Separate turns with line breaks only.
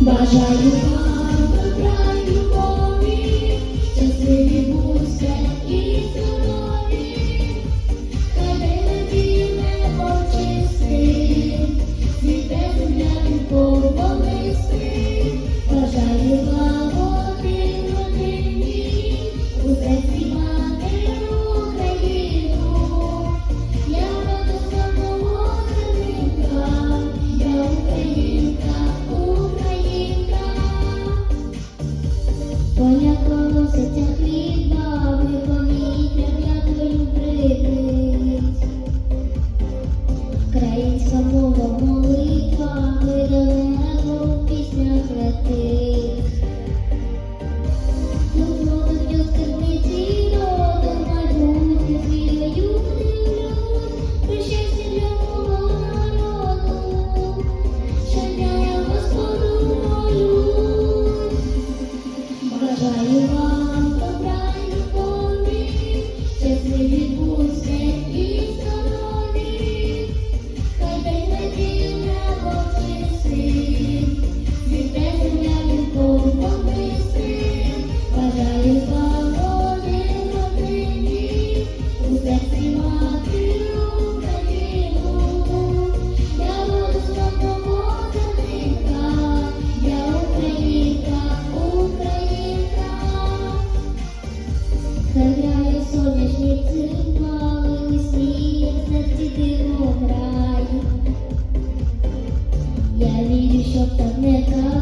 Bajaru. Сніг грає. Я вірю, що так не казали,